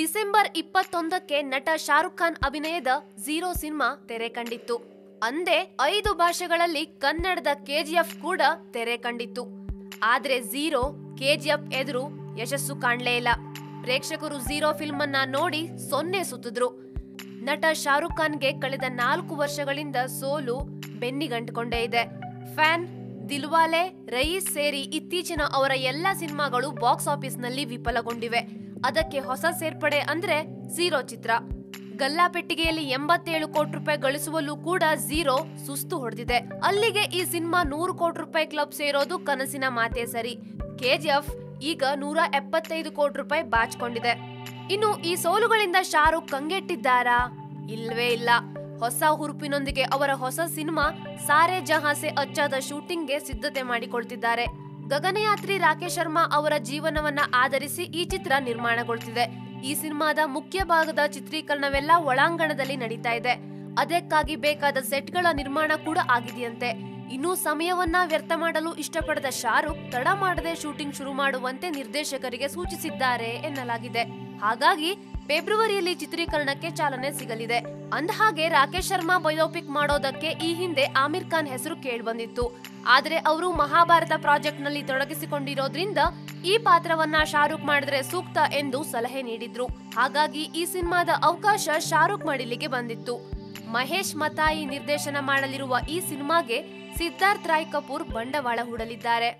December ಇಪ್ಪತ್ತೊಂದಕ್ಕೆ ನಟ ಶಾರುಖ್ ಖಾನ್ ಅಭಿನಯದ zero cinema ತೆರೆ ಕಂಡಿತ್ತು. ಅಂದೇ ಐದು ಭಾಷೆಗಳಲ್ಲಿ ಕನ್ನಡದ ಕೆಜಿಎಫ್ ಕೂಡ ತೆರೆ ಕಂಡಿತ್ತು. ಆದ್ರೆ ಝೀರೋ ಕೆಜಿಎಫ್ ಎದುರು ಯಶಸ್ಸು ಕಾಣ್ಲೇ ಇಲ್ಲ. ಪ್ರೇಕ್ಷಕರು ಝೀರೋ ಫಿಲ್ಮ್ ಅನ್ನ ನೋಡಿ ಸೊನ್ನೆ ಸುತ್ತಿದ್ರು. ನಟ ಶಾರುಖ್ ಖಾನ್ಗೆ ಕಳೆದ ನಾಲ್ಕು ವರ್ಷಗಳಿಂದ ಸೋಲು ಬೆನ್ನಿಗಂಟಿಕೊಂಡೇ ಇದೆ. ಫ್ಯಾನ್ ದಿಲ್ವಾಲೆ ರಯೀಸ್ ಸೇರಿ ಇತ್ತೀಚಿನ ಅವರ ಎಲ್ಲ ಸಿನಿಮಾಗಳು ಬಾಕ್ಸ್ ಆಫೀಸ್ನಲ್ಲಿ ವಿಫಲಗೊಂಡಿವೆ. ಅದಕ್ಕೆ ಹೊಸ ಸೇರ್ಪಡೆ ಅಂದ್ರೆ ಝೀರೋ ಚಿತ್ರ. ಗಲ್ಲಾಪೆಟ್ಟಿಗೆಯಲ್ಲಿ ಎಂಬತ್ತೇಳು ಕೋಟಿ ರೂಪಾಯಿ ಗಳಿಸುವಲ್ಲೂ ಕೂಡ ಝೀರೋ ಸುಸ್ತು ಹೊಡೆದಿದೆ. ಅಲ್ಲಿಗೆ ಈ ಸಿನಿಮಾ ನೂರು ಕೋಟಿ ರೂಪಾಯಿ ಕ್ಲಬ್ ಸೇರೋದು ಕನಸಿನ ಮಾತೇ ಸರಿ. ಕೆಜಿಎಫ್ ಈಗ ನೂರ ಎಪ್ಪತ್ತೈದು ಕೋಟಿ ರೂಪಾಯಿ ಬಾಚ್ಕೊಂಡಿದೆ. ಇನ್ನು ಈ ಸೋಲುಗಳಿಂದ ಶಾರುಖ್ ಕಂಗೆಟ್ಟಿದ್ದಾರಾ? ಇಲ್ವೇ ಇಲ್ಲ. ಹೊಸ ಹುರುಪಿನೊಂದಿಗೆ ಅವರ ಹೊಸ ಸಿನಿಮಾ ಸಾರೆ ಜಹಾಸೆ ಅಚ್ಚಾದ ಶೂಟಿಂಗ್ಗೆ ಸಿದ್ಧತೆ ಮಾಡಿಕೊಳ್ತಿದ್ದಾರೆ. ಗಗನಯಾತ್ರಿ ರಾಕೇಶ್ ಶರ್ಮಾ ಅವರ ಜೀವನವನ್ನ ಆಧರಿಸಿ ಈ ಚಿತ್ರ ನಿರ್ಮಾಣಗೊಳ್ತಿದೆ. ಈ ಸಿನಿಮಾದ ಮುಖ್ಯ ಭಾಗದ ಚಿತ್ರೀಕರಣವೆಲ್ಲ ಒಳಾಂಗಣದಲ್ಲಿ ನಡೀತಾ ಇದೆ. ಅದಕ್ಕಾಗಿ ಬೇಕಾದ ಸೆಟ್ಗಳ ನಿರ್ಮಾಣ ಕೂಡ ಆಗಿದೆಯಂತೆ. ಇನ್ನೂ ಸಮಯವನ್ನ ವ್ಯರ್ಥ ಮಾಡಲು ಇಷ್ಟಪಡದ ಶಾರುಖ್ ತಡ ಮಾಡದೆ ಶೂಟಿಂಗ್ ಶುರು ಮಾಡುವಂತೆ ನಿರ್ದೇಶಕರಿಗೆ ಸೂಚಿಸಿದ್ದಾರೆ ಎನ್ನಲಾಗಿದೆ. ಹಾಗಾಗಿ ಫೆಬ್ರವರಿಯಲ್ಲಿ ಚಿತ್ರೀಕರಣಕ್ಕೆ ಚಾಲನೆ ಸಿಗಲಿದೆ. ಅಂದಹಾಗೆ ರಾಕೇಶ್ ಶರ್ಮಾ ಬಯೋಪಿಕ್ ಮಾಡೋದಕ್ಕೆ ಈ ಹಿಂದೆ ಆಮಿರ್ ಖಾನ್ ಹೆಸರು ಕೇಳ್ಬಂದಿತ್ತು. ಆದರೆ ಅವರು ಮಹಾಭಾರತ ಪ್ರಾಜೆಕ್ಟ್ನಲ್ಲಿ ತೊಡಗಿಸಿಕೊಂಡಿರೋದ್ರಿಂದ ಈ ಪಾತ್ರವನ್ನ ಶಾರುಖ್ ಮಾಡಿದ್ರೆ ಸೂಕ್ತ ಎಂದು ಸಲಹೆ ನೀಡಿದ್ರು. ಹಾಗಾಗಿ ಈ ಸಿನಿಮಾದ ಅವಕಾಶ ಶಾರುಖ್ ಮಡಿಲಿಗೆ ಬಂದಿತ್ತು. ಮಹೇಶ್ ಮತಾಯಿ ನಿರ್ದೇಶನ ಮಾಡಲಿರುವ ಈ ಸಿನಿಮಾಗೆ ಸಿದ್ಧಾರ್ಥ್ ರಾಯ್ ಕಪೂರ್ ಬಂಡವಾಳ ಹೂಡಲಿದ್ದಾರೆ.